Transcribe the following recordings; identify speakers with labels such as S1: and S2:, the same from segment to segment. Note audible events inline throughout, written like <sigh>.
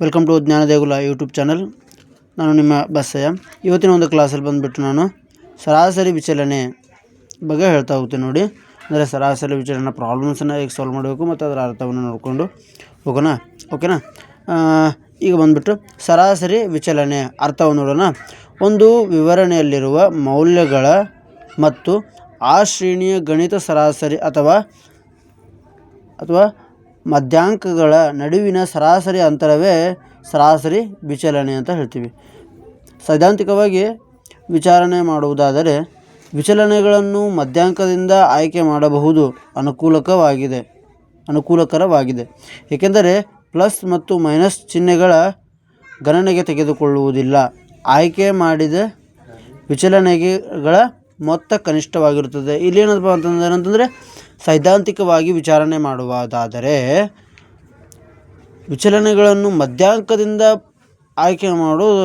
S1: Welcome to ಜ್ಞಾನ ದೇಗುಲ YouTube channel ನಾನು ನಿಮ್ಮ ಬಸ್ಸಯ್ಯ ಇವತ್ತಿನ ಒಂದು ಕ್ಲಾಸಲ್ಲಿ ಬಂದುಬಿಟ್ಟು ನಾನು ಸರಾಸರಿ ವಿಚಲನೆ ಬಗ್ಗೆ ಹೇಳ್ತಾ ಹೋಗ್ತೀನಿ ನೋಡಿ. ಅಂದರೆ ಸರಾಸರಿ ವಿಚಲನೆ ಪ್ರಾಬ್ಲಮ್ಸನ್ನು ಹೇಗೆ ಸಾಲ್ವ್ ಮಾಡಬೇಕು ಮತ್ತು ಅದರ ಅರ್ಥವನ್ನು ನೋಡಿಕೊಂಡು ಹೋಗೋಣ. ಓಕೆನಾ ಈಗ ಬಂದುಬಿಟ್ಟು ಸರಾಸರಿ ವಿಚಲನೆ ಅರ್ಥವನ್ನು ನೋಡೋಣ. ಒಂದು ವಿವರಣೆಯಲ್ಲಿರುವ ಮೌಲ್ಯಗಳ ಮತ್ತು ಆ ಶ್ರೇಣಿಯ ಗಣಿತ ಸರಾಸರಿ ಅಥವಾ ಅಥವಾ ಮಧ್ಯಾಂಕಗಳ ನಡುವಿನ ಸರಾಸರಿ ಅಂತರವೇ ಸರಾಸರಿ ವಿಚಲನೆ ಅಂತ ಹೇಳ್ತೀವಿ. ಸೈದ್ಧಾಂತಿಕವಾಗಿ ವಿಚಾರಣೆ ಮಾಡುವುದಾದರೆ ವಿಚಲನೆಗಳನ್ನು ಮಧ್ಯಾಂಕದಿಂದ ಆಯ್ಕೆ ಮಾಡಬಹುದು ಅನುಕೂಲಕವಾಗಿದೆ, ಅನುಕೂಲಕರವಾಗಿದೆ. ಏಕೆಂದರೆ ಪ್ಲಸ್ ಮತ್ತು ಮೈನಸ್ ಚಿಹ್ನೆಗಳ ಗಣನೆಗೆ ತೆಗೆದುಕೊಳ್ಳುವುದಿಲ್ಲ. ಆಯ್ಕೆ ಮಾಡಿದ ವಿಚಲನೆಗಳ ಮೊತ್ತ ಕನಿಷ್ಠವಾಗಿರುತ್ತದೆ. ಇಲ್ಲಿ ಏನಪ್ಪ ಅಂತಂದ್ರೆ, ಏನಂತಂದರೆ ಸೈದ್ಧಾಂತಿಕವಾಗಿ ವಿಚಾರಣೆ ಮಾಡುವುದಾದರೆ ವಿಚಲನೆಗಳನ್ನು ಮಧ್ಯಾಂಕದಿಂದ ಆಯ್ಕೆ ಮಾಡೋದು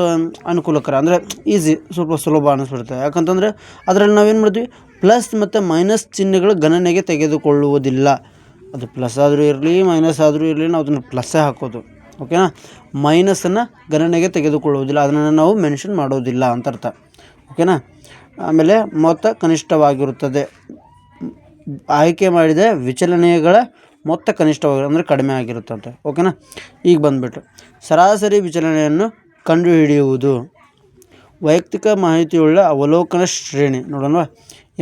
S1: ಅನುಕೂಲಕರ, ಅಂದರೆ ಈಸಿ ಸ್ವಲ್ಪ ಸುಲಭ ಅನ್ನಿಸ್ಬಿಡುತ್ತೆ ಯಾಕಂತಂದರೆ ಅದರಲ್ಲಿ ನಾವೇನು ಮಾಡ್ತೀವಿ? ಪ್ಲಸ್ ಮತ್ತು ಮೈನಸ್ ಚಿಹ್ನೆಗಳು ಗಣನೆಗೆ ತೆಗೆದುಕೊಳ್ಳುವುದಿಲ್ಲ. ಅದು ಪ್ಲಸ್ ಆದರೂ ಇರಲಿ ಮೈನಸ್ ಆದರೂ ಇರಲಿ, ನಾವು ಅದನ್ನು ಪ್ಲಸ್ಸೇ ಹಾಕೋದು. ಓಕೆನಾ ಮೈನಸನ್ನು ಗಣನೆಗೆ ತೆಗೆದುಕೊಳ್ಳುವುದಿಲ್ಲ. ಅದನ್ನು ನಾವು ಮೆನ್ಷನ್ ಮಾಡೋದಿಲ್ಲ ಅಂತ ಅರ್ಥ. ಓಕೆನಾ ಆಮೇಲೆ ಮೊತ್ತ ಕನಿಷ್ಠವಾಗಿರುತ್ತದೆ. ಆಯ್ಕೆ ಮಾಡಿದ ವಿಚಲನೆಗಳ ಮೊತ್ತ ಕನಿಷ್ಠವಾಗಿ ಅಂದರೆ ಕಡಿಮೆ ಆಗಿರುತ್ತಂತೆ. ಓಕೆನಾ? ಈಗ ಬಂದುಬಿಟ್ಟು ಸರಾಸರಿ ವಿಚಲನೆಯನ್ನು ಕಂಡುಹಿಡಿಯುವುದು. ವೈಯಕ್ತಿಕ ಮಾಹಿತಿಯುಳ್ಳ ಅವಲೋಕನ ಶ್ರೇಣಿ. ನೋಡೋಣ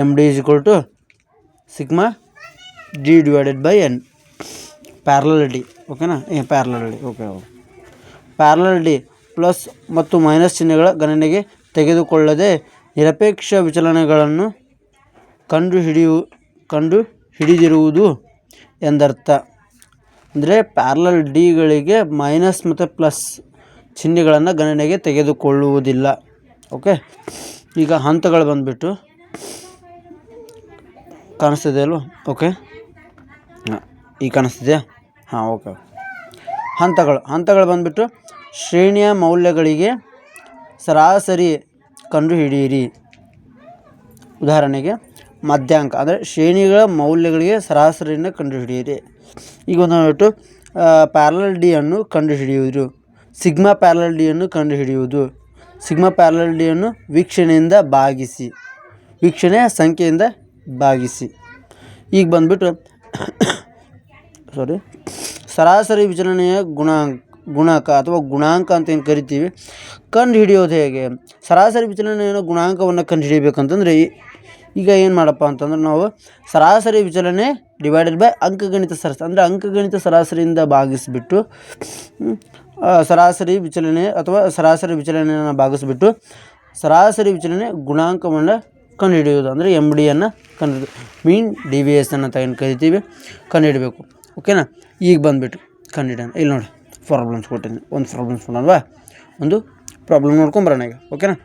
S1: M D is equal to sigma D divided by N parallel D ಓಕೆನಾ? ಏ parallel D okay parallel D plus ಮತ್ತು ಮೈನಸ್ ಚಿಹ್ನೆಗಳ ಗಣನೆಗೆ ತೆಗೆದುಕೊಳ್ಳದೆ ನಿರಪೇಕ್ಷ ವಿಚಲನೆಗಳನ್ನು ಕಂಡು ಹಿಡಿಯು ಕಂಡು ಹಿಡಿದಿರುವುದು ಎಂದರ್ಥ. ಅಂದರೆ ಪ್ಯಾರಲಲ್ ಡಿಗಳಿಗೆ ಮೈನಸ್ ಮತ್ತು ಪ್ಲಸ್ ಚಿಹ್ನೆಗಳನ್ನು ಗಣನೆಗೆ ತೆಗೆದುಕೊಳ್ಳುವುದಿಲ್ಲ. ಓಕೆ ಈಗ ಹಂತಗಳು ಬಂದುಬಿಟ್ಟು ಕಾಣಿಸ್ತಿದೆ ಅಲ್ವ? ಓಕೆ ಹಾಂ, ಈಗ ಕಾಣಿಸ್ತಿದೆಯಾ? ಹಾಂ ಓಕೆ ಹಂತಗಳು ಹಂತಗಳು ಬಂದುಬಿಟ್ಟು ಶ್ರೇಣಿಯ ಮೌಲ್ಯಗಳಿಗೆ ಸರಾಸರಿ ಕಂಡುಹಿಡಿಯಿರಿ. ಉದಾಹರಣೆಗೆ ಮಧ್ಯಾಂಕ, ಅಂದರೆ ಶ್ರೇಣಿಗಳ ಮೌಲ್ಯಗಳಿಗೆ ಸರಾಸರಿಯನ್ನು ಕಂಡುಹಿಡಿಯಿರಿ. ಈಗ ಒಂದು ನೋಡ್ಬಿಟ್ಟು ಪ್ಯಾರಲಲ್ ಡಿಯನ್ನು ಕಂಡುಹಿಡಿಯುವುದು. ಸಿಗ್ಮಾ ಪ್ಯಾರಲಲ್ ಡಿಯನ್ನು ಕಂಡುಹಿಡಿಯುವುದು. ಸಿಗ್ಮಾ ಪ್ಯಾರಲಲ್ ಡಿಯನ್ನು ವೀಕ್ಷಣೆಯಿಂದ ಭಾಗಿಸಿ. ವೀಕ್ಷಣೆಯ ಸಂಖ್ಯೆಯಿಂದ ಭಾಗಿಸಿ. ಈಗ ಬಂದುಬಿಟ್ಟು ಸಾರಿ ಸರಾಸರಿ ವಿಚಲನೆಯ ಗುಣಾಂಕ ಗುಣಾಂಕ ಅಥವಾ ಗುಣಾಂಕ ಅಂತ ಏನು ಕರಿತೀವಿ? ಕಂಡು ಹಿಡಿಯೋದು ಹೇಗೆ? ಸರಾಸರಿ ವಿಚಲನೆಯ ಗುಣಾಂಕವನ್ನು ಕಂಡು ಹಿಡಿಬೇಕಂತಂದರೆ ಈ- ಈಗ ಏನು ಮಾಡಪ್ಪ ಅಂತಂದ್ರೆ ನಾವು ಸರಾಸರಿ ವಿಚಲನೆ ಡಿವೈಡೆಡ್ ಬೈ ಅಂಕಗಣಿತ ಸರಾಸರಿ ಅಂದರೆ ಅಂಕಗಣಿತ ಸರಾಸರಿಯಿಂದ ಭಾಗಿಸಿಬಿಟ್ಟು ಸರಾಸರಿ ವಿಚಲನೆ ಅಥವಾ ಸರಾಸರಿ ವಿಚಲನೆಯನ್ನು ಭಾಗಿಸಿಬಿಟ್ಟು ಸರಾಸರಿ ವಿಚಲನೆ ಗುಣಾಂಕವನ್ನು ಕಂಡುಹಿಡಿಯೋದು ಅಂದರೆ ಎಂ ಡಿಯನ್ನು ಕಂಡು ಮೀನ್ ಡಿ ವಿ ಎಸ್ ಅನ್ನು ತಗೊಂಡು ಕರಿತೀವಿ, ಕಂಡುಹಿಡಬೇಕು. ಓಕೆನಾ ಈಗ ಬಂದುಬಿಟ್ಟು ಕಂಡುಹಿಡೋಣ. ಇಲ್ಲಿ ನೋಡಿ ಪ್ರಾಬ್ಲಮ್ಸ್ ಕೊಟ್ಟಿದ್ದೀನಿ. ಒಂದು ಪ್ರಾಬ್ಲಮ್ಸ್ ಕೊಡೋಣವಾ ಒಂದು ಪ್ರಾಬ್ಲಮ್ ನೋಡ್ಕೊಂಬರೋಣ ಈಗ. ಓಕೆನಾ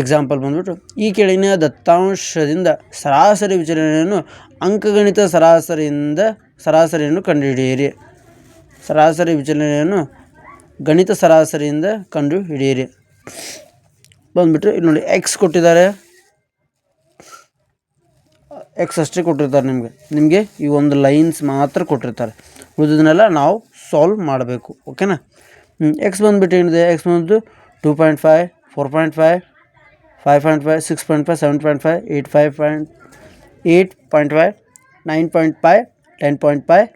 S1: ಎಕ್ಸಾಂಪಲ್ ಬಂದ್ಬಿಟ್ಟು, ಈ ಕೆಳಗಿನ ದತ್ತಾಂಶದಿಂದ ಸರಾಸರಿ ವಿಚಲನೆಯನ್ನು ಅಂಕಗಣಿತ ಸರಾಸರಿಯಿಂದ ಸರಾಸರಿಯನ್ನು ಕಂಡುಹಿಡಿಯಿರಿ. ಸರಾಸರಿ ವಿಚಲನೆಯನ್ನು ಗಣಿತ ಸರಾಸರಿಯಿಂದ ಕಂಡು ಹಿಡಿಯಿರಿ ಬಂದುಬಿಟ್ರೆ ಇಲ್ಲಿ ನೋಡಿ ಎಕ್ಸ್ ಕೊಟ್ಟಿದ್ದಾರೆ. ಎಕ್ಸ್ ಅಷ್ಟೇ ಕೊಟ್ಟಿರ್ತಾರೆ ನಿಮಗೆ. ನಿಮಗೆ ಈ ಒಂದು ಲೈನ್ಸ್ ಮಾತ್ರ ಕೊಟ್ಟಿರ್ತಾರೆ. ಉಳಿದನ್ನೆಲ್ಲ ನಾವು ಸಾಲ್ವ್ ಮಾಡಬೇಕು. ಓಕೆನಾ ಎಕ್ಸ್ ಬಂದುಬಿಟ್ಟು ಏನಿದೆ? ಎಕ್ಸ್ ಬಂದು two point five four point five five point five six point five seven point five eight five point eight point five nine point five ten point five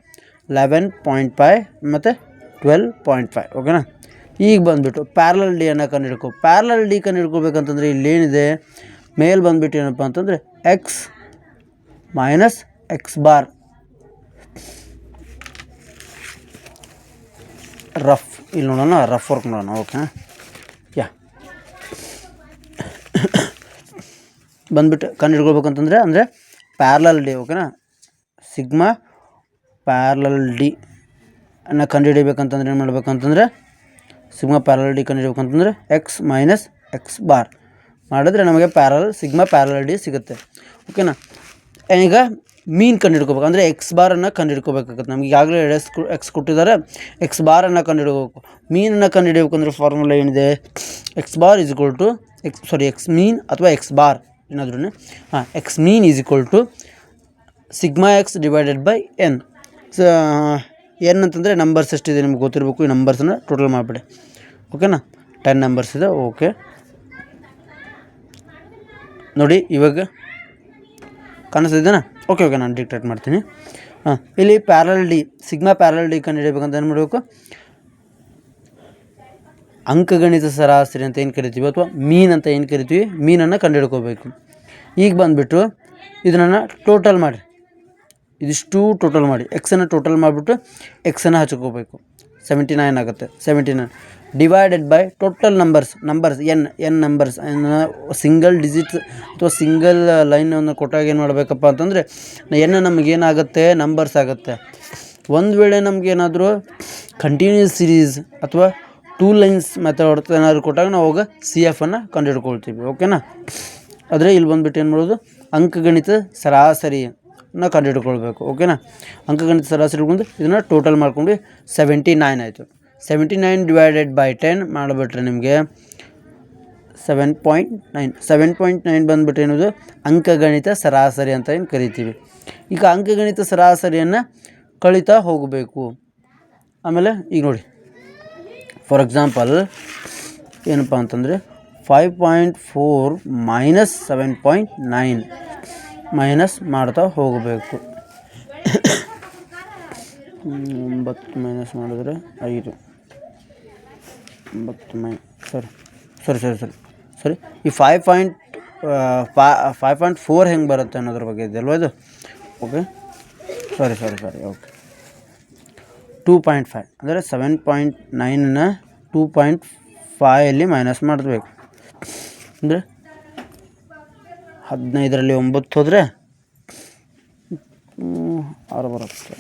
S1: eleven point five ಮತ್ತು twelve point five ಓಕೆನಾ ಈಗ ಬಂದುಬಿಟ್ಟು parallel ಡಿಯನ್ನು ಕಂಡುಹಿಡ್ಕೊ. Parallel D ಕಂಡುಹಿಡ್ಕೋಬೇಕಂತಂದ್ರೆ ಇಲ್ಲೇನಿದೆ? ಮೇಲ್ ಬಂದುಬಿಟ್ಟು ಏನಪ್ಪ ಅಂತಂದರೆ X minus X bar rough ಇಲ್ಲಿ ನೋಡೋಣ ರಫ್ ವರ್ಕ್ ನೋಡೋಣ ಓಕೆನಾ ಬಂದ್ಬಿಟ್ಟು ಕಂಡು ಅಂದರೆ ಪ್ಯಾರ್ಲಲ್ ಡಿ ಓಕೆನಾ ಸಿಗ್ಮಾ ಪ್ಯಾರ್ಲಲ್ ಡಿ ಅನ್ನ ಕಂಡು ಹಿಡಿಬೇಕಂತಂದ್ರೆ ಏನು ಮಾಡಬೇಕಂತಂದರೆ, ಸಿಗ್ಮಾ ಪ್ಯಾರಲ್ ಡಿ ಕಂಡು ಎಕ್ಸ್ ಮೈನಸ್ ಎಕ್ಸ್ ಬಾರ್ ಮಾಡಿದ್ರೆ ನಮಗೆ ಪ್ಯಾರಲ್ ಸಿಗ್ಮಾ ಪ್ಯಾರಲ್ ಡಿ ಸಿಗುತ್ತೆ. ಓಕೆನಾ ಈಗ ಮೀನ್ ಕಂಡು ಹಿಡ್ಕೋಬೇಕು ಅಂದರೆ ಎಕ್ಸ್ ಬಾರನ್ನು ಕಂಡು ಹಿಡ್ಕೋಬೇಕಾಗುತ್ತೆ ನಮ್ಗೆ ಈಗಾಗಲೇ ಎಕ್ಸ್ ಎಕ್ಸ್ ಕೊಟ್ಟಿದ್ದಾರೆ. ಎಕ್ಸ್ ಬಾರನ್ನು ಕಂಡು ಹಿಡ್ಕೋಬೇಕು ಮೀನನ್ನು ಕಂಡು ಹಿಡಿಬೇಕಂದ್ರೆ ಫಾರ್ಮುಲಾ ಏನಿದೆ? X bar is equal to X sorry X mean ಅಥವಾ ಎಕ್ಸ್ ಬಾರ್ ಏನಾದ್ರೂ ಹಾಂ X mean is equal to sigma X divided by N ಸ ಎನ್ ಅಂತಂದರೆ ನಂಬರ್ಸ್ ಎಷ್ಟಿದೆ ನಿಮ್ಗೆ ಗೊತ್ತಿರಬೇಕು, ಈ ನಂಬರ್ಸನ್ನು ಟೋಟಲ್ ಮಾಡಿಬಿಡಿ. ಓಕೆನಾ ಟೆನ್ ನಂಬರ್ಸ್ ಇದೆ ಓಕೆ ನೋಡಿ, ಇವಾಗ ಕಾಣಿಸ್ತಿದ್ದೇನಾ ಓಕೆ ಓಕೆ ನಾನು ಡಿಕ್ಟೇಟ್ ಮಾಡ್ತೀನಿ. ಹಾಂ, ಇಲ್ಲಿ parallel D sigma parallel D ಕಂಡುಹಿಡಿಬೇಕಂತ ಏನು ಮಾಡಬೇಕು? ಅಂಕಗಣಿತ ಸರಾಸರಿ ಅಂತ ಏನು ಕರಿತೀವಿ ಅಥವಾ ಮೀನ್ ಅಂತ ಏನು ಕರಿತೀವಿ, ಮೀನನ್ನು ಕಂಡುಹಿಡ್ಕೋಬೇಕು. ಈಗ ಬಂದುಬಿಟ್ಟು ಇದನ್ನು ಟೋಟಲ್ ಮಾಡಿ ಇದಿಷ್ಟು ಟೋಟಲ್ ಮಾಡಿ. ಎಕ್ಸನ್ನು ಟೋಟಲ್ ಮಾಡಿಬಿಟ್ಟು ಎಕ್ಸನ್ನು ಹಚ್ಕೋಬೇಕು. ಸೆವೆಂಟಿ ನೈನ್ ಆಗುತ್ತೆ seventy nine divided by total numbers numbers N N numbers single digit ಅಥವಾ ಸಿಂಗಲ್ ಲೈನನ್ನು ಕೊಟ್ಟಾಗ ಏನು ಮಾಡಬೇಕಪ್ಪ ಅಂತಂದರೆ ಎನ್ ನಮಗೇನಾಗುತ್ತೆ ನಂಬರ್ಸ್ ಆಗುತ್ತೆ. ಒಂದು ವೇಳೆ ನಮಗೇನಾದರೂ ಕಂಟಿನ್ಯೂಸ್ ಸಿರೀಸ್ ಅಥವಾ ಟೂ ಲೈನ್ಸ್ ಮೆಥಡ್ ಏನಾದ್ರು ಕೊಟ್ಟಾಗ ನಾವು ಅವಾಗ ಸಿ ಎಫನ್ನು ಕಂಡುಹಿಡ್ಕೊಳ್ತೀವಿ ಓಕೆನಾ ಆದರೆ ಇಲ್ಲಿ ಬಂದುಬಿಟ್ಟು ಏನು ಮಾಡೋದು? ಅಂಕಗಣಿತ ಸರಾಸರಿನ ಕಂಡುಹಿಡ್ಕೊಳ್ಬೇಕು ಓಕೆನಾ ಅಂಕಗಣಿತ ಸರಾಸರಿ ಬಂದು ಇದನ್ನು ಟೋಟಲ್ ಮಾಡ್ಕೊಂಡು ಸೆವೆಂಟಿ ನೈನ್ ಆಯಿತು. Seventy nine divided by ten ಮಾಡಿಬಿಟ್ರೆ ನಿಮಗೆ seven point nine seven point nine ಬಂದುಬಿಟ್ಟು ಏನದು ಅಂಕಗಣಿತ ಸರಾಸರಿ ಅಂತ ಏನು ಕರಿತೀವಿ. ಈಗ ಅಂಕಗಣಿತ ಸರಾಸರಿಯನ್ನು ಕಳೀತಾ ಹೋಗಬೇಕು. ಆಮೇಲೆ ಈಗ ನೋಡಿ. ಫಾರ್ ಎಕ್ಸಾಂಪಲ್ ಏನಪ್ಪ ಅಂತಂದರೆ five point four minus seven point nine minus ಮಾಡ್ತಾ ಹೋಗಬೇಕು. ಒಂಬತ್ತು ಮೈನಸ್ ಮಾಡಿದ್ರೆ ಐದು. ಒಂಬತ್ತು ಮೈ ಸರಿ ಸರಿ ಸರಿ ಸರಿ ಸರಿ ಈ five point five point four ಹೆಂಗೆ ಬರುತ್ತೆ ಅನ್ನೋದ್ರ ಬಗ್ಗೆ ಇದೆಯಲ್ವ ಇದು? ಓಕೆ ಸರಿ ಸರಿ ಸರಿ ಓಕೆ ಟೂ ಪಾಯಿಂಟ್ ಫೈವ್ ಅಂದರೆ ಸೆವೆನ್ ಪಾಯಿಂಟ್ ನೈನನ್ನ ಟೂ ಪಾಯಿಂಟ್ ಫೈಯಲ್ಲಿ ಮೈನಸ್ ಮಾಡಬೇಕು. ಅಂದರೆ ಹದಿನೈದರಲ್ಲಿ ಒಂಬತ್ತು ಹೋದರೆ ಆರು ಬರುತ್ತೆ.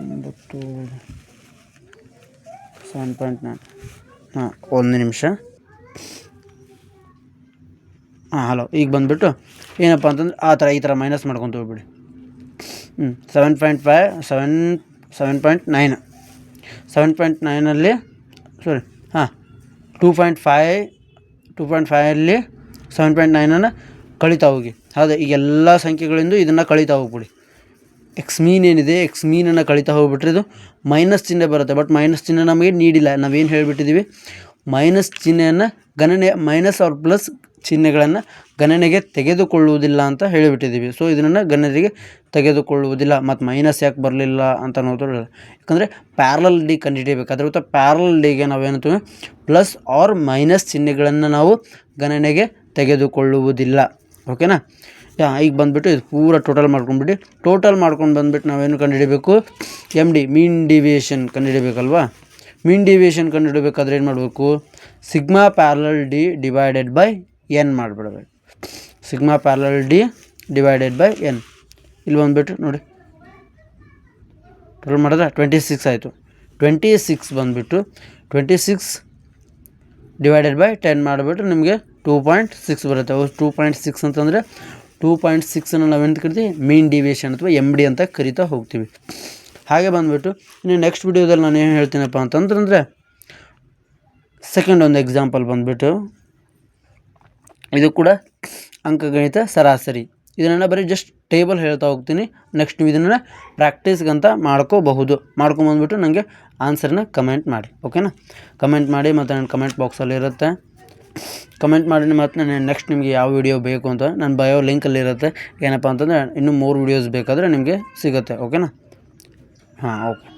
S1: ಒಂಬತ್ತು ಸೆವೆನ್ ಪಾಯಿಂಟ್ ನೈನ್ ಹಾಂ, ಒಂದು ನಿಮಿಷ. ಹಾಂ ಹಲೋ ಈಗ ಬಂದುಬಿಟ್ಟು ಏನಪ್ಪ ಅಂತಂದ್ರೆ ಆ ಥರ ಈ ಥರ ಮೈನಸ್ ಮಾಡ್ಕೊತ ಹೋಗ್ಬಿಡಿ. ಹ್ಞೂ seven point five seven seven point nine seven point ನೈನಲ್ಲಿ sorry ಹಾಂ two point five two point ಫೈವಲ್ಲಿ seven point ನೈನನ್ನು ಕಳೀತಾ ಹೋಗಿ. ಹೌದು ಈ ಎಲ್ಲ ಸಂಖ್ಯೆಗಳಿಂದ ಇದನ್ನು ಕಳೀತಾ ಹೋಗ್ಬಿಡಿ. ಎಕ್ಸ್ ಮೀನ್ ಏನಿದೆ? ಎಕ್ಸ್ ಮೀನನ್ನು ಕಳೀತಾ ಹೋಗ್ಬಿಟ್ರೆ ಇದು ಮೈನಸ್ ಚಿಹ್ನೆ ಬರುತ್ತೆ. ಬಟ್ ಮೈನಸ್ ಚಿಹ್ನೆ ನಮಗೆ ನೀಡಿಲ್ಲ. ನಾವೇನು ಹೇಳಿಬಿಟ್ಟಿದ್ದೀವಿ ಮೈನಸ್ ಚಿಹ್ನೆಯನ್ನು ಗಣನೆ ಮೈನಸ್ ಅವ್ರ ಪ್ಲಸ್ ಚಿಹ್ನೆಗಳನ್ನು ಗಣನೆಗೆ ತೆಗೆದುಕೊಳ್ಳುವುದಿಲ್ಲ ಅಂತ ಹೇಳಿಬಿಟ್ಟಿದ್ದೀವಿ. ಸೊ ಇದನ್ನು ಗಣನೆಗೆ ತೆಗೆದುಕೊಳ್ಳುವುದಿಲ್ಲ. ಮತ್ತು ಮೈನಸ್ ಯಾಕೆ ಬರಲಿಲ್ಲ ಅಂತ ನೋಡಿದ್ರೆ ಯಾಕಂದರೆ ಪ್ಯಾರಲಲ್ ಡಿ ಕಂಡುಹಿಡಿಯಬೇಕು ಅದರ ಮತ್ತು ಪ್ಯಾರಲ್ ಡಿಗೆ ನಾವೇನಂತೀವಿ ಪ್ಲಸ್ ಆರ್ ಮೈನಸ್ ಚಿಹ್ನೆಗಳನ್ನು ನಾವು ಗಣನೆಗೆ ತೆಗೆದುಕೊಳ್ಳುವುದಿಲ್ಲ. ಓಕೆನಾ ಯಾ, ಈಗ ಬಂದುಬಿಟ್ಟು ಇದು ಪೂರ ಟೋಟಲ್ ಮಾಡ್ಕೊಂಡ್ಬಿಟ್ಟು ಟೋಟಲ್ ಮಾಡ್ಕೊಂಡು ಬಂದುಬಿಟ್ಟು ನಾವೇನು ಕಂಡುಹಿಡಿಬೇಕು ಎಂ ಡಿ ಮೀನ್ ಡಿವಿಯೇಷನ್ ಕಂಡುಹಿಡಿಬೇಕಲ್ವಾ ಮೀನ್ ಡಿವಿಯೇಷನ್ ಕಂಡುಹಿಡಬೇಕಾದ್ರೆ ಏನು ಮಾಡಬೇಕು? Sigma parallel D divided by N ಮಾಡಿಬಿಡ್ಬೇಕು. Sigma parallel D divided by N ಇಲ್ಲಿ ಬಂದುಬಿಟ್ಟು ನೋಡಿ. ಟೋಟಲ್ ಮಾಡಿದ್ರೆ ಟ್ವೆಂಟಿ ಸಿಕ್ಸ್ ಆಯಿತು. ಟ್ವೆಂಟಿ ಸಿಕ್ಸ್ ಬಂದುಬಿಟ್ಟು twenty six divided by ten ಮಾಡಿಬಿಟ್ಟು ನಿಮಗೆ ಟೂ ಪಾಯಿಂಟ್ ಸಿಕ್ಸ್ ಬರುತ್ತೆ. ಟೂ ಪಾಯಿಂಟ್ ಸಿಕ್ಸ್ ಅಂತಂದರೆ ಟೂ ಪಾಯಿಂಟ್ ಸಿಕ್ಸನ್ನು ನಾವೆಂತ ಕರಿತೀವಿ? ಮೀನ್ ಡಿವಿಯೇಷನ್ ಅಥವಾ ಎಂ ಡಿ ಅಂತ ಕರಿತಾ ಹೋಗ್ತೀವಿ. ಹಾಗೆ ಬಂದುಬಿಟ್ಟು ಇನ್ನು ನೆಕ್ಸ್ಟ್ ವಿಡಿಯೋದಲ್ಲಿ ನಾನು ಏನು ಹೇಳ್ತೀನಪ್ಪ ಅಂತಂದ್ರೆ ಸೆಕೆಂಡ್ ಒಂದು ಎಕ್ಸಾಂಪಲ್ ಬಂದುಬಿಟ್ಟು ಇದು ಕೂಡ ಅಂಕಗಣಿತ ಸರಾಸರಿ. ಇದನ್ನು ಬರೀ ಜಸ್ಟ್ ಟೇಬಲ್ ಹೇಳ್ತಾ ಹೋಗ್ತೀನಿ. ನೆಕ್ಸ್ಟ್ ನೀವು ಇದನ್ನು ಪ್ರಾಕ್ಟೀಸ್ಗಂತ ಮಾಡ್ಕೋಬಹುದು. ಮಾಡ್ಕೊಂಬಂದ್ಬಿಟ್ಟು ನನಗೆ ಆನ್ಸರ್ನ ಕಮೆಂಟ್ ಮಾಡಿ. ಓಕೆನಾ ಕಮೆಂಟ್ ಮಾಡಿ ಮತ್ತು ನನ್ನ ಕಮೆಂಟ್ ಬಾಕ್ಸಲ್ಲಿ ಇರುತ್ತೆ. ಕಮೆಂಟ್ ಮಾಡಿ ಮತ್ತು ನಾನು ನೆಕ್ಸ್ಟ್ ನಿಮಗೆ ಯಾವ ವಿಡಿಯೋ ಬೇಕು ಅಂತ, ನನ್ನ ಬಯೋ ಲಿಂಕಲ್ಲಿ ಇರುತ್ತೆ. ಏನಪ್ಪ ಅಂತಂದರೆ ಇನ್ನೂ ಮೂರು ವಿಡಿಯೋಸ್ ಬೇಕಾದರೆ ನಿಮಗೆ ಸಿಗುತ್ತೆ. ಓಕೆನಾ ಹಾಂ ಓಕೆ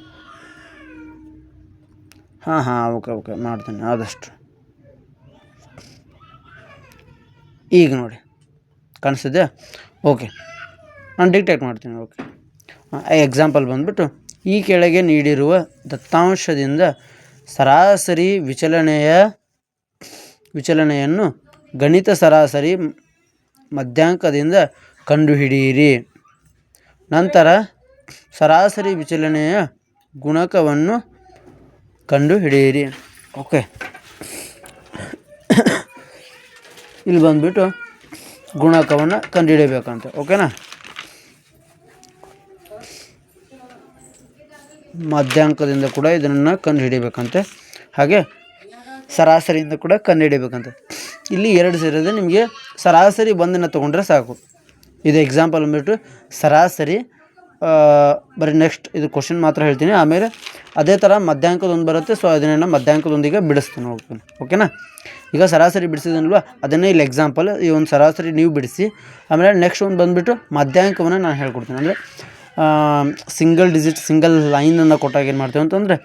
S1: ಹಾಂ ಹಾಂ ಓಕೆ ಓಕೆ ಮಾಡ್ತೀನಿ ಆದಷ್ಟು. ಈಗ ನೋಡಿ. ಕಾಣಿಸ್ತಿದೆ ಓಕೆ ನಾನು ಡಿಕ್ಟೇಟ್ ಮಾಡ್ತೀನಿ ಓಕೆ ಎಕ್ಸಾಂಪಲ್ ಬಂದುಬಿಟ್ಟು, ಈ ಕೆಳಗೆ ನೀಡಿರುವ ದತ್ತಾಂಶದಿಂದ ಸರಾಸರಿ ವಿಚಲನೆಯ, ವಿಚಲನೆಯನ್ನು ಗಣಿತ ಸರಾಸರಿ ಮಧ್ಯಾಂಕದಿಂದ ಕಂಡುಹಿಡಿಯಿರಿ. ನಂತರ ಸರಾಸರಿ ವಿಚಲನೆಯ ಗುಣಕವನ್ನು ಕಂಡುಹಿಡಿಯಿರಿ. ಓಕೆ ಇಲ್ಲಿ ಬಂದುಬಿಟ್ಟು ಗುಣಕವನ್ನು ಕಂಡುಹಿಡಿಯಬೇಕಂತೆ, ಓಕೆನಾ? ಮಧ್ಯಾಂಕದಿಂದ ಕೂಡ ಇದನ್ನು ಕಂಡುಹಿಡಿಯಬೇಕಂತೆ, ಹಾಗೆ ಸರಾಸರಿಯಿಂದ ಕೂಡ ಕಂಡುಹಿಡಿಯಬೇಕಂತೆ. ಇಲ್ಲಿ ಎರಡು ಸೇರಿದ್ರೆ ನಿಮಗೆ ಸರಾಸರಿ ಬಂದನ್ನು ತೊಗೊಂಡ್ರೆ ಸಾಕು. ಇದು ಎಕ್ಸಾಂಪಲ್ ಅಂದ್ಬಿಟ್ಟು ಸರಾಸರಿ ಬರೀ ನೆಕ್ಸ್ಟ್ ಇದು ಕ್ವಶನ್ ಮಾತ್ರ ಹೇಳ್ತೀನಿ, ಆಮೇಲೆ ಅದೇ ಥರ ಮಧ್ಯಾಂಕದೊಂದು ಬರುತ್ತೆ ಸೊ ಅದನ್ನೆಲ್ಲ ಮಧ್ಯಾಂಕದೊಂದಿಗೆ ಬಿಡಿಸ್ತೀನಿ ಹೋಗ್ತೀನಿ ಓಕೆನಾ ಈಗ ಸರಾಸರಿ ಬಿಡಿಸಿದನಲ್ವ? ಅದನ್ನೇ ಇಲ್ಲಿ ಎಕ್ಸಾಂಪಲ್ ಈ ಒಂದು ಸರಾಸರಿ ನೀವು ಬಿಡಿಸಿ. ಆಮೇಲೆ ನೆಕ್ಸ್ಟ್ ಒಂದು ಬಂದುಬಿಟ್ಟು ಮಧ್ಯಾಂಕವನ್ನು ನಾನು ಹೇಳ್ಕೊಡ್ತೀನಿ. ಅಂದರೆ ಸಿಂಗಲ್ ಡಿಜಿಟ್ ಸಿಂಗಲ್ ಲೈನನ್ನು ಕೊಟ್ಟಾಗ ಏನು ಮಾಡ್ತೀವಿ ಅಂತಂದರೆ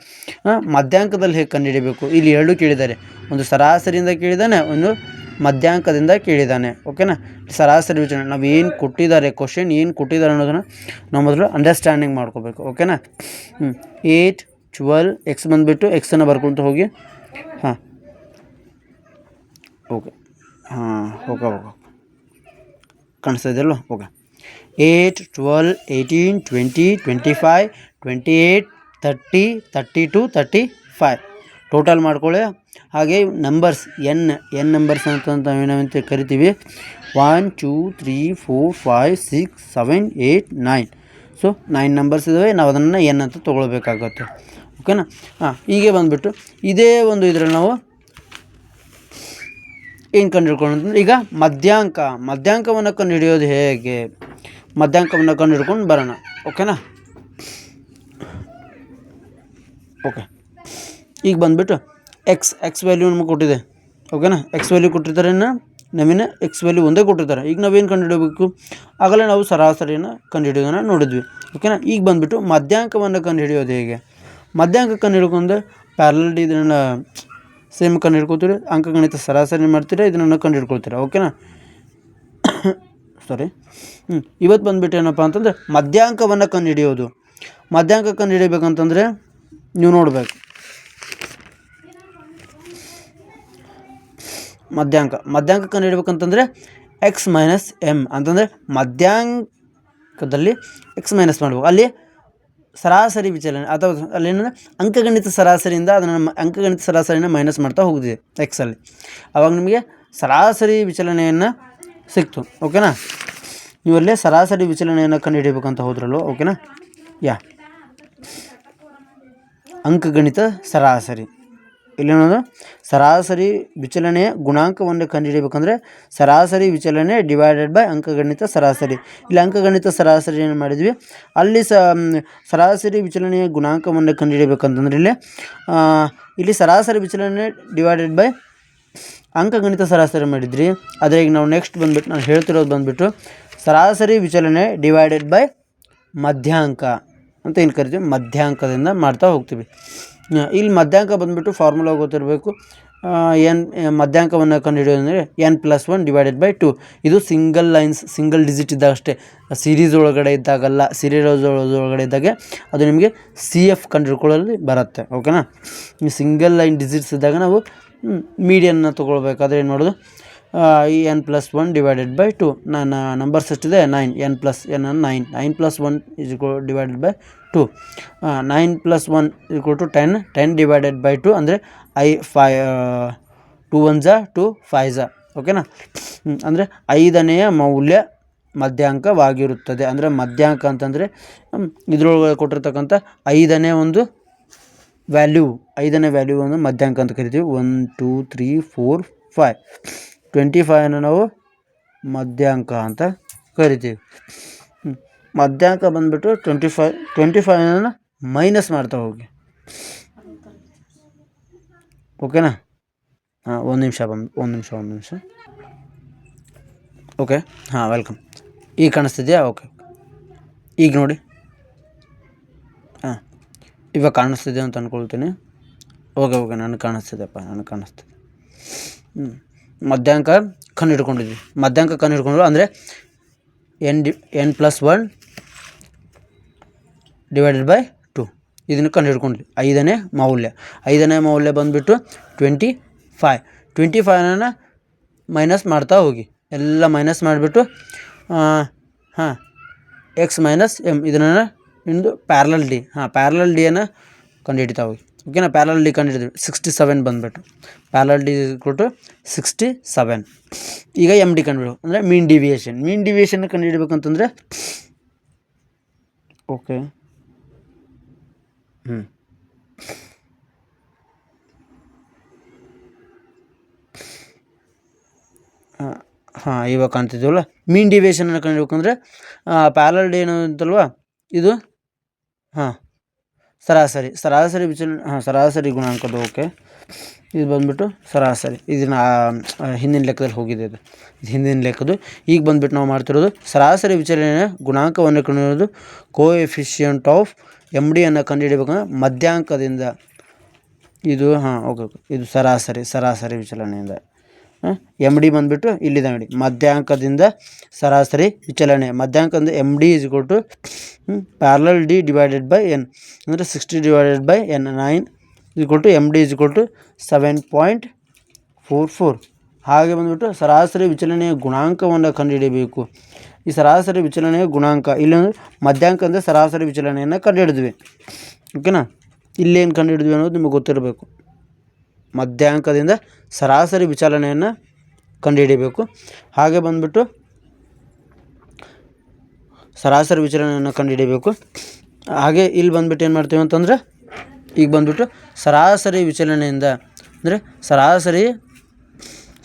S1: ಮಧ್ಯಾಂಕದಲ್ಲಿ ಹೇಗೆ ಕಂಡುಹಿಡಿಬೇಕು? ಇಲ್ಲಿ ಎರಡು ಕೇಳಿದ್ದಾರೆ. ಒಂದು ಸರಾಸರಿಯಿಂದ ಕೇಳಿದ್ದಾನೆ ಒಂದು ಮಧ್ಯಾಂಕದಿಂದ ಕೇಳಿದ್ದಾನೆ ಓಕೆನಾ ಸರಾಸರಿ ವಿಚಾರಣೆ. ನಾವು ಏನು ಕೊಟ್ಟಿದ್ದಾರೆ ಕ್ವಶನ್ ಏನು ಕೊಟ್ಟಿದ್ದಾರೆ ಅನ್ನೋದನ್ನು ನಾವು ಮೊದಲು ಅಂಡರ್ಸ್ಟ್ಯಾಂಡಿಂಗ್ ಮಾಡ್ಕೋಬೇಕು. ಓಕೆನಾ ಹ್ಞೂ ಏಯ್ಟ್ ಟ್ವೆಲ್ ಎಕ್ಸ್ ಬಂದುಬಿಟ್ಟು ಎಕ್ಸನ್ನು ಬರ್ಕೊತ ಹೋಗಿ, ಹಾಂ. ಓಕೆ. ಹಾಂ ಓಕೆ ಓಕೆ ಕಾಣಿಸ್ತಾ ಇದೆಯಲ್ಲ okay eight twelve eighteen twenty twenty five twenty eight thirty thirty two thirty five total ಮಾಡ್ಕೊಳ್ಳಿ. ಹಾಗೆ ನಂಬರ್ಸ್ ಎನ್ ಎನ್ ನಂಬರ್ಸ್ ಅಂತ ನಾವೇನಂತ ಕರಿತೀವಿ. One two three four five six seven eight nine so nine numbers ಇದ್ದಾವೆ ನಾವು ಅದನ್ನು N ಅಂತ ತೊಗೊಳ್ಬೇಕಾಗತ್ತೆ. ಓಕೆನಾ? ಹಾಂ, ಹೀಗೆ ಬಂದುಬಿಟ್ಟು ಇದೇ ಒಂದು ಇದರಲ್ಲಿ ನಾವು ಏನು ಕಂಡುಹಿಡ್ಕೊಂಡು ಈಗ ಮಧ್ಯಾಂಕ. ಮಧ್ಯಾಂಕವನ್ನು ಕಂಡುಹಿಡಿಯೋದು ಹೇಗೆ? ಮಧ್ಯಾಂಕವನ್ನು ಕಂಡುಹಿಡ್ಕೊಂಡು ಬರೋಣ. ಓಕೆನಾ? ಓಕೆ. ಈಗ ಬಂದುಬಿಟ್ಟು ಎಕ್ಸ್ ಎಕ್ಸ್ ವ್ಯಾಲ್ಯೂ ನಮಗೆ ಕೊಟ್ಟಿದೆ. ಓಕೆನಾ? ಎಕ್ಸ್ ವ್ಯಾಲ್ಯೂ ಕೊಟ್ಟಿರ್ತಾರೆ ನವೀನ ಎಕ್ಸ್ ವ್ಯಾಲ್ಯೂ ಒಂದೇ ಕೊಟ್ಟಿರ್ತಾರೆ. ಈಗ ನಾವೇನು ಕಂಡುಹಿಡಬೇಕು? ಆಗಲೇ ನಾವು ಸರಾಸರಿಯನ್ನು ಕಂಡುಹಿಡಿಯೋದನ್ನು ನೋಡಿದ್ವಿ. ಓಕೆನಾ? ಈಗ ಬಂದುಬಿಟ್ಟು ಮಧ್ಯಾಂಕವನ್ನು ಕಂಡುಹಿಡಿಯೋದು ಹೇಗೆ? ಮಧ್ಯಾಂಕ ಹಿಡ್ಕೊಂಡು ಪ್ಯಾರಲ್ ಇದನ್ನು ಸೇಮ್ ಕಂಡು ಹಿಡ್ಕೊತೀರಿ ಅಂಕಗಣಿತ ಸರಾಸರಿ ಮಾಡ್ತೀರಾ, ಇದನ್ನು ಕಂಡು ಹಿಡ್ಕೊಳ್ತೀರಾ ಓಕೆನಾ ಸಾರಿ <coughs> ಹ್ಞೂ ಇವತ್ತು ಬಂದುಬಿಟ್ಟು ಏನಪ್ಪ ಅಂತಂದರೆ ಮಧ್ಯಾಂಕವನ್ನು ಕಂಡು ಹಿಡಿಯೋದು. ಮಧ್ಯಾಂಕ ಕಂಡು ಹಿಡಿಬೇಕಂತಂದರೆ ನೀವು ನೋಡಬೇಕು. ಮಧ್ಯಾಂಕ. ಮಧ್ಯಾಂಕ ಕಂಡು ಹಿಡ್ಬೇಕಂತಂದರೆ ಎಕ್ಸ್ ಮೈನಸ್ ಎಂ ಅಂತಂದರೆ ಮಧ್ಯಾಂಕದಲ್ಲಿ ಎಕ್ಸ್ ಮೈನಸ್ ಮಾಡಬೇಕು. ಅಲ್ಲಿ ಸರಾಸರಿ ವಿಚಲನೆ, ಅಥವಾ ಅಲ್ಲೇನಂದ್ರೆ ಅಂಕಗಣಿತ ಸರಾಸರಿಯಿಂದ ಅದನ್ನು ಅಂಕಗಣಿತ ಸರಾಸರಿನ ಮೈನಸ್ ಮಾಡ್ತಾ ಹೋಗಿದೆ ಎಕ್ಸಲ್ಲಿ ಅವಾಗ ನಿಮಗೆ ಸರಾಸರಿ ವಿಚಲನೆಯನ್ನು ಸಿಕ್ತು ಓಕೆನಾ ನೀವು ಅಲ್ಲೇ ಸರಾಸರಿ ವಿಚಲನೆಯನ್ನು ಕಂಡುಹಿಡಿಯಬೇಕಂತ ಹೋದ್ರಲ್ವ ಓಕೆನಾ ಯಾ. ಅಂಕಗಣಿತ ಸರಾಸರಿ. ಇಲ್ಲೇನೋದು ಸರಾಸರಿ ವಿಚಲನೆಯ ಗುಣಾಂಕವನ್ನು ಕಂಡುಹಿಡಿಬೇಕಂದ್ರೆ ಸರಾಸರಿ ವಿಚಲನೆ ಡಿವೈಡೆಡ್ ಬೈ ಅಂಕಗಣಿತ ಸರಾಸರಿ. ಇಲ್ಲಿ ಅಂಕಗಣಿತ ಸರಾಸರಿ ಏನು ಮಾಡಿದ್ವಿ? ಅಲ್ಲಿ ಸರಾಸರಿ ವಿಚಲನೆಯ ಗುಣಾಂಕವನ್ನು ಕಂಡುಹಿಡಿಬೇಕಂತಂದ್ರೆ ಇಲ್ಲಿ ಇಲ್ಲಿ ಸರಾಸರಿ ವಿಚಲನೆ ಡಿವೈಡೆಡ್ ಬೈ ಅಂಕಗಣಿತ ಸರಾಸರಿ ಮಾಡಿದ್ರಿ. ಆದರೆ ಈಗ ನಾವು ನೆಕ್ಸ್ಟ್ ಬಂದ್ಬಿಟ್ಟು ನಾನು ಹೇಳ್ತಿರೋದು ಬಂದ್ಬಿಟ್ಟು, ಸರಾಸರಿ ವಿಚಲನೆ ಡಿವೈಡೆಡ್ ಬೈ ಮಧ್ಯಾಂಕ. ಅಂತ ಏನು ಕರಿತೀವಿ? ಮಧ್ಯಾಂಕದಿಂದ ಮಾಡ್ತಾ ಹೋಗ್ತೀವಿ. ಇಲ್ಲಿ ಮಧ್ಯಾಂಕ ಬಂದುಬಿಟ್ಟು ಫಾರ್ಮುಲಾ ಗೊತ್ತಿರಬೇಕು. ಎನ್ ಮಧ್ಯಾಂಕವನ್ನು ಕಂಡುಹಿಡಿಯೋದು ಅಂದರೆ N plus one divided by two ಇದು ಸಿಂಗಲ್ ಲೈನ್ಸ್ ಸಿಂಗಲ್ ಡಿಜಿಟ್ ಇದ್ದಾಗ ಅಷ್ಟೇ. ಸೀರೀಸ್ ಒಳಗಡೆ ಇದ್ದಾಗಲ್ಲ ಸೀರೀಸ್ ಒಳಗಡೆ ಇದ್ದಾಗೆ ಅದು ನಿಮಗೆ ಸಿ ಎಫ್ ಕಂಡುಹಿಡ್ಕೊಳ್ಳಲು ಬರುತ್ತೆ ಓಕೆನಾ ಈ ಸಿಂಗಲ್ ಲೈನ್ ಡಿಜಿಟ್ಸ್ ಇದ್ದಾಗ ನಾವು ಮೀಡಿಯನ್ನ ತೊಗೊಳ್ಬೇಕಾದ್ರೆ ಏನು ಮಾಡೋದು? ಈ N plus one divided by two ನನ್ನ ನಂಬರ್ಸ್ ಎಷ್ಟಿದೆ? Nine N plus N nine nine plus one is divided by two nine plus one equal to ten ten divided by two ಅಂದರೆ ಐ five to one ಜ to five ಜ ಓಕೆನಾ ಅಂದರೆ ಐದನೆಯ ಮೌಲ್ಯ ಮಧ್ಯಾಂಕವಾಗಿರುತ್ತದೆ. ಅಂದರೆ ಮಧ್ಯಾಂಕ ಅಂತಂದರೆ ಇದರೊಳಗೆ ಕೊಟ್ಟಿರ್ತಕ್ಕಂಥ ಐದನೇ ಒಂದು ವ್ಯಾಲ್ಯೂ, ಐದನೇ ವ್ಯಾಲ್ಯೂ ಒಂದು ಮಧ್ಯಾಂಕ ಅಂತ ಕರಿತೀವಿ. One, two, three, four, five. Twenty ಫೈವನ್ನು ನಾವು ಮಧ್ಯಾಂಕ ಅಂತ ಕರಿತೀವಿ. ಮಧ್ಯಾಂಕ ಬಂದುಬಿಟ್ಟು ಟ್ವೆಂಟಿ ಫೈವ್ ಟ್ವೆಂಟಿ ಫೈವ್ನ ಮೈನಸ್ ಮಾಡ್ತಾ ಹೋಗಿ. ಓಕೆನಾ ಹಾಂ, ಒಂದು ನಿಮಿಷ ಬಂದು ಒಂದು ನಿಮಿಷ ಒಂದು ನಿಮಿಷ. ಓಕೆ ಹಾಂ ವೆಲ್ಕಮ್ ಈಗ ಕಾಣಿಸ್ತಿದೆಯಾ? ಓಕೆ ಈಗ ನೋಡಿ. ಹಾಂ, ಇವಾಗ ಕಾಣಿಸ್ತಿದೆ ಅಂತ ಅಂದ್ಕೊಳ್ತೀನಿ ಓಕೆ ಓಕೆ ನನಗೆ ಕಾಣಿಸ್ತಿದೆಪ್ಪ ನನಗೆ ಕಾಣಿಸ್ತಿದೆ. ಹ್ಞೂ ಮಧ್ಯಾಂಕ ಕಣ್ಣು ಹಿಡ್ಕೊಂಡಿದ್ವಿ. ಮಧ್ಯಾಂಕ ಕಣ್ಣು ಹಿಡ್ಕೊಂಡ್ರು ಅಂದರೆ N D N plus one divided by two ಇದನ್ನು ಕಂಡು ಹಿಡ್ಕೊಂಡ್ವಿ ಐದನೇ ಮೌಲ್ಯ. ಐದನೇ ಮೌಲ್ಯ ಬಂದುಬಿಟ್ಟು ಟ್ವೆಂಟಿ ಫೈವ್ ಟ್ವೆಂಟಿ ಫೈವ್ನ ಮೈನಸ್ ಮಾಡ್ತಾ ಹೋಗಿ. ಎಲ್ಲ ಮೈನಸ್ ಮಾಡಿಬಿಟ್ಟು ಹಾಂ ಎಕ್ಸ್ ಮೈನಸ್ ಎಂ ಇದನ್ನು ನಿಮ್ಮದು ಪ್ಯಾರಲಲ್ ಡಿ ಹಾಂ ಪ್ಯಾರಲಲ್ ಡಿಯನ್ನು ಕಂಡು ಹಿಡಿತಾ ಹೋಗಿ. ಓಕೆನಾ ಪ್ಯಾರಲಲ್ ಡಿ ಕಂಡು ಹಿಡಿದ್ವಿ ಸಿಕ್ಸ್ಟಿ ಸೆವೆನ್ ಬಂದುಬಿಟ್ಟು ಪ್ಯಾರಲಲ್ ಡಿ ಕೊಟ್ಟು ಸಿಕ್ಸ್ಟಿ ಸೆವೆನ್ ಈಗ ಎಂ ಡಿ ಕಂಡುಹಿಡು ಅಂದರೆ ಮೀನ್ ಡಿವಿಯೇಷನ್ ಮೀನ್ ಡಿವಿಯೇಷನ್ ಕಂಡು ಹಿಡಬೇಕಂತಂದರೆ ಓಕೆ ಹ್ಞೂ ಹಾಂ ಇವಾಗ ಕಾಣ್ತಿದ್ದೀವಲ್ಲ ಮೀನ್ ಡಿವಿಯೇಷನ್ ಕಂಡಿಬೇಕಂದ್ರೆ ಪ್ಯಾರಲ್ ಡೇ ಏನು ಅಂತಲ್ವ? ಇದು? ಹಾಂ. ಸರಾಸರಿ ಸರಾಸರಿ ವಿಚಲನ ಹಾಂ, ಸರಾಸರಿ ಗುಣಾಂಕದ ಓಕೆ ಇದು ಬಂದ್ಬಿಟ್ಟು ಸರಾಸರಿ. ಇದನ್ನ ಹಿಂದಿನ ಲೆಕ್ಕದಲ್ಲಿ ಹೋಗಿದೆ ಇದು. ಹಿಂದಿನ ಲೆಕ್ಕದು ಈಗ ಬಂದ್ಬಿಟ್ಟು ನಾವು ಮಾಡ್ತಿರೋದು ಸರಾಸರಿ ವಿಚಲನೆಯ ಗುಣಾಂಕವನ್ನು ಕಂಡುಹಿಡಿಯೋದು ಕೋ ಎಫಿಷಿಯಂಟ್ ಆಫ್ ಎಂ ಡಿಯನ್ನು ಕಂಡುಹಿಡಿಬೇಕಂದ್ರೆ ಮಧ್ಯಾಂಕದಿಂದ. ಇದು, ಹಾಂ, ಓಕೆ ಓಕೆ. ಇದು ಸರಾಸರಿ ಸರಾಸರಿ ವಿಚಲನೆಯಿಂದ. ಎಂ ಡಿ ಬಂದುಬಿಟ್ಟು ಇಲ್ಲಿದೆ ನೋಡಿ. ಮಧ್ಯಾಂಕದಿಂದ ಸರಾಸರಿ ವಿಚಲನೆ. ಮಧ್ಯಾಂಕದಿಂದ ಎಂ ಡಿ ಇಸ್ ಕೊಟ್ಟು parallel D divided by N ಅಂದರೆ sixty divided by N nine equal to M D is to seven point four four ಹಾಗೆ ಬಂದುಬಿಟ್ಟು ಸರಾಸರಿ ವಿಚಲನೆಯ ಗುಣಾಂಕವನ್ನು ಕಂಡುಹಿಡಿಯಬೇಕು. ಈ ಸರಾಸರಿ ವಿಚಲನೆಯ ಗುಣಾಂಕ ಇಲ್ಲಂದ್ರೆ ಮಧ್ಯಾಂಕದಿಂದ ಸರಾಸರಿ ವಿಚಲನೆಯನ್ನು ಕಂಡುಹಿಡಿದ್ವಿ. ಓಕೆನಾ ಇಲ್ಲೇನು ಕಂಡುಹಿಡಿದ್ವಿ ಅನ್ನೋದು ನಿಮಗೆ ಗೊತ್ತಿರಬೇಕು. ಮಧ್ಯಾಂಕದಿಂದ ಸರಾಸರಿ ವಿಚಲನೆಯನ್ನು ಕಂಡುಹಿಡಿಯಬೇಕು. ಹಾಗೆ ಬಂದುಬಿಟ್ಟು ಸರಾಸರಿ ವಿಚಲನೆಯನ್ನು ಕಂಡುಹಿಡಿಯಬೇಕು. ಹಾಗೆ ಇಲ್ಲಿ ಬಂದ್ಬಿಟ್ಟು ಏನು ಮಾಡ್ತೀವಿ ಅಂತಂದರೆ, ಈಗ ಬಂದ್ಬಿಟ್ಟು ಸರಾಸರಿ ವಿಚಲನೆಯಿಂದ ಅಂದರೆ ಸರಾಸರಿ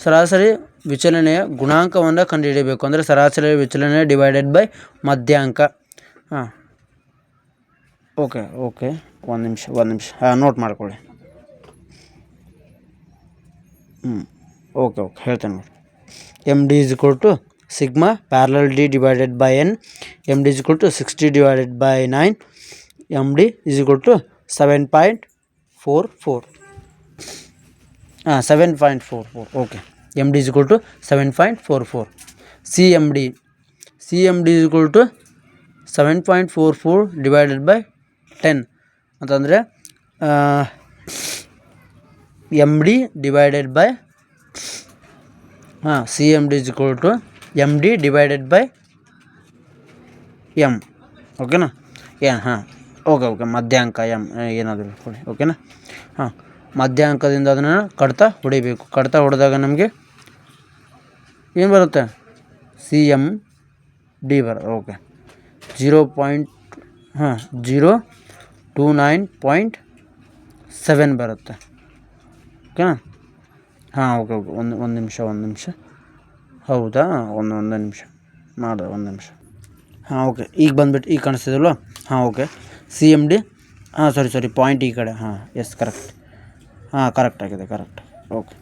S1: ಸರಾಸರಿ ವಿಚಲನೆಯ ಗುಣಾಂಕವನ್ನು ಕಂಡುಹಿಡಿಯಬೇಕು. ಅಂದರೆ ಸರಾಸರಿ ವಿಚಲನೆ ಡಿವೈಡೆಡ್ ಬೈ ಮಧ್ಯಾಂಕ. ಹಾಂ. ಓಕೆ ಓಕೆ ಒಂದು ನಿಮಿಷ ಒಂದು ನಿಮಿಷ. ಹಾಂ ನೋಟ್ ಮಾಡ್ಕೊಳ್ಳಿ. ಹ್ಞೂ ಓಕೆ ಓಕೆ. ಹೇಳ್ತೇನೆ ನೋಡಿ M D is equal to sigma parallel D divided by N M D is equal to sixty divided by nine M D is equal to seven point four four ಹಾಂ seven point four four okay M D is equal to seven point four four C M D C M D is equal to seven point four four divided by ten ಅಂತಂದರೆ M D divided by ಹಾಂ C M D is equal to M D divided by M ಓಕೆನಾ ಏನು ಹಾಂ okay okay ಮಧ್ಯಾಂಕ M ಏನಾದರೂ ಕೊಡಿ. ಓಕೆನಾ ಹಾಂ ಮಧ್ಯಾಂಕದಿಂದ ಅದನ್ನು ಕಡ್ತಾ ಹೊಡಿಬೇಕು. ಕಡ್ತಾ ಹೊಡೆದಾಗ ನಮಗೆ ಏನು ಬರುತ್ತೆ? ಸಿ ಎಂ ಡಿ ಬರುತ್ತೆ ಓಕೆ ಜೀರೋ ಪಾಯಿಂಟ್ ಹಾಂ zero two nine point seven ಬರುತ್ತೆ. ಓಕೆನಾ ಹಾಂ, ಓಕೆ ಓಕೆ. ಒಂದು ಒಂದು ನಿಮಿಷ ಒಂದು ನಿಮಿಷ. ಹೌದಾ? ಒಂದು ಒಂದು ನಿಮಿಷ. ಮಾಡಿದೆ ಒಂದು ನಿಮಿಷ. ಹಾಂ, ಓಕೆ. ಈಗ ಬಂದ್ಬಿಟ್ಟು ಈಗ ಕಾಣಿಸ್ತಿದಲ್ವ? ಹಾಂ, ಓಕೆ. ಸಿ ಎಂ ಡಿ ಹಾಂ ಸಾರಿ ಸಾರಿ ಪಾಯಿಂಟ್ ಈ ಕಡೆ. ಹಾಂ ಎಸ್ ಕರೆಕ್ಟ್ ಹಾಂ ಕರೆಕ್ಟ್ ಆಗಿದೆ ಕರೆಕ್ಟ್ ಓಕೆ.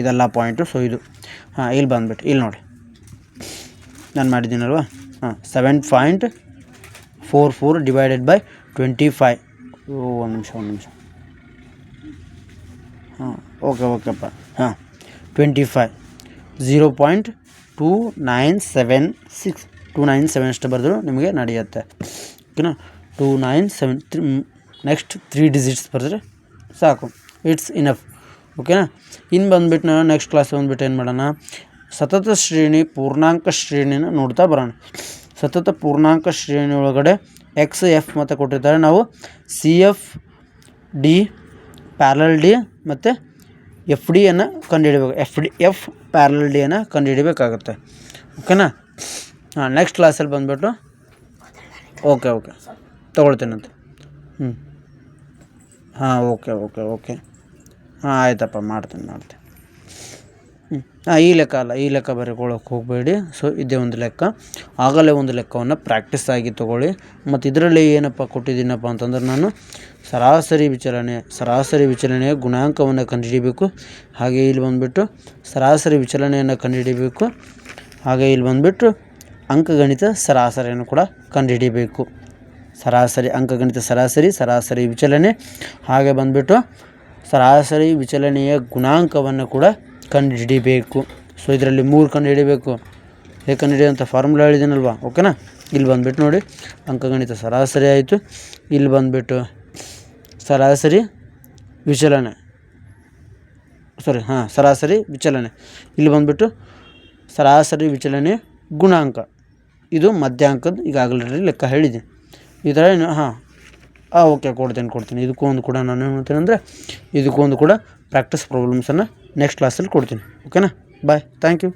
S1: ಇದೆಲ್ಲ ಪಾಯಿಂಟು ಸೊ ಇದು. ಹಾಂ, ಇಲ್ಲಿ ಬಂದ್ಬಿಟ್ಟು ಇಲ್ಲಿ ನೋಡಿ. ನಾನು ಮಾಡಿದ್ದೀನಲ್ವ ಹಾಂ seven point four four divided by twenty five ಒಂದು ನಿಮಿಷ ಒಂದು ನಿಮಿಷ. ಹಾಂ ಓಕೆ, ಓಕೆಪ್ಪ. ಹಾಂ. Twenty five zero point two nine seven six two nine seven ಅಷ್ಟು ಬರೆದ್ರು, ನಿಮಗೆ ನಡೆಯುತ್ತೆ. ಓಕೆನಾ? Two nine seven three next three digits ಬರೆದ್ರೆ ಸಾಕು. ಇಟ್ಸ್ ಇನಫ್ ಓಕೆನಾ? ಇನ್ನು ಬಂದುಬಿಟ್ಟು ನೆಕ್ಸ್ಟ್ ಕ್ಲಾಸ್ ಬಂದುಬಿಟ್ಟು ಏನು ಮಾಡೋಣ? ಸತತ ಶ್ರೇಣಿ ಪೂರ್ಣಾಂಕ ಶ್ರೇಣಿನ ನೋಡ್ತಾ ಬರೋಣ. ಸತತ ಪೂರ್ಣಾಂಕ ಶ್ರೇಣಿ ಒಳಗಡೆ ಎಕ್ಸ್ ಎಫ್ ಮತ್ತು ಕೊಟ್ಟಿರ್ತಾರೆ. ನಾವು C F D parallel D ಮತ್ತು ಎಫ್ ಡಿಯನ್ನು ಕಂಡುಹಿಡಬೇಕು ಎಫ್ ಡಿ ಎಫ್ ಪ್ಯಾರಲ್ ಡಿಯನ್ನು ಕಂಡುಹಿಡಬೇಕಾಗತ್ತೆ ಓಕೆನಾ ಹಾಂ ನೆಕ್ಸ್ಟ್ ಕ್ಲಾಸಲ್ಲಿ ಬಂದುಬಿಟ್ಟು. ಓಕೆ ಓಕೆ ತೊಗೊಳ್ತೀನಂತ ಹ್ಞೂ ಹಾಂ ಓಕೆ ಓಕೆ ಓಕೆ ಹಾಂ, ಆಯ್ತಪ್ಪ, ಮಾಡ್ತೀನಿ ಮಾಡ್ತೀನಿ. ಈ ಲೆಕ್ಕ ಅಲ್ಲ, ಈ ಲೆಕ್ಕ ಬರೆಕೊಳ್ಳೋಕೆ ಹೋಗಬೇಡಿ. ಸೊ ಇದೇ ಒಂದು ಲೆಕ್ಕ. ಆಗಲೇ ಒಂದು ಲೆಕ್ಕವನ್ನು ಪ್ರಾಕ್ಟೀಸ್ ಆಗಿ ತೊಗೊಳ್ಳಿ. ಮತ್ತು ಇದರಲ್ಲಿ ಏನಪ್ಪ ಕೊಟ್ಟಿದ್ದೀನಪ್ಪ ಅಂತಂದ್ರೆ ನಾನು ಸರಾಸರಿ ವಿಚಲನೆ, ಸರಾಸರಿ ವಿಚಲನೆಯ ಗುಣಾಂಕವನ್ನು ಕಂಡುಹಿಡಿಬೇಕು. ಹಾಗೆ ಇಲ್ಲಿ ಬಂದುಬಿಟ್ಟು ಸರಾಸರಿ ವಿಚಲನೆಯನ್ನು ಕಂಡುಹಿಡಿಬೇಕು. ಹಾಗೆ ಇಲ್ಲಿ ಬಂದುಬಿಟ್ಟು ಅಂಕಗಣಿತ ಸರಾಸರಿಯನ್ನು ಕೂಡ ಕಂಡುಹಿಡಿಬೇಕು. ಸರಾಸರಿ, ಅಂಕಗಣಿತ ಸರಾಸರಿ ಸರಾಸರಿ ವಿಚಲನೆ. ಹಾಗೆ ಬಂದುಬಿಟ್ಟು ಸರಾಸರಿ ವಿಚಲನೆಯ ಗುಣಾಂಕವನ್ನು ಕೂಡ ಕಂಡುಹಿಡಿಬೇಕು ಸೊ ಇದರಲ್ಲಿ ಮೂರು ಕಂಡು ಹಿಡಿಬೇಕು. ಹೇಗೆ ಕಂಡುಹಿಡಿಯೋಂಥ ಫಾರ್ಮುಲಾ ಹೇಳಿದ್ದೀನಲ್ವಾ ಓಕೆನಾ ಇಲ್ಲಿ ಬಂದುಬಿಟ್ಟು ನೋಡಿ. ಅಂಕಗಣಿತ ಸರಾಸರಿ ಆಯಿತು. ಇಲ್ಲಿ ಬಂದುಬಿಟ್ಟು ಸರಾಸರಿ ವಿಚಲನೆ. ಸಾರಿ ಹಾಂ, ಸರಾಸರಿ ವಿಚಲನೆ. ಇಲ್ಲಿ ಬಂದುಬಿಟ್ಟು ಸರಾಸರಿ ವಿಚಲನೆ ಗುಣಾಂಕ. ಇದು ಮಧ್ಯಾಂಕದ ಈಗಾಗಲೇ ಲೆಕ್ಕ ಹೇಳಿದ್ದೀನಿ ಥರ ಏನು, ಹಾಂ. ಹಾಂ ಓಕೆ ಕೊಡ್ತೀನಿ ಕೊಡ್ತೀನಿ. ಇದಕ್ಕೂ ಒಂದು ಕೂಡ ನಾನು ಏನು ಮಾಡ್ತೀನಿ ಅಂದರೆ, ಇದಕ್ಕೂ ಒಂದು ಕೂಡ ಪ್ರಾಕ್ಟೀಸ್ ಪ್ರಾಬ್ಲಮ್ಸನ್ನು ನೆಕ್ಸ್ಟ್ ಕ್ಲಾಸಲ್ಲಿ ಕೊಡ್ತೀನಿ. ಓಕೆನಾ ಬಾಯ್ ಥ್ಯಾಂಕ್ ಯು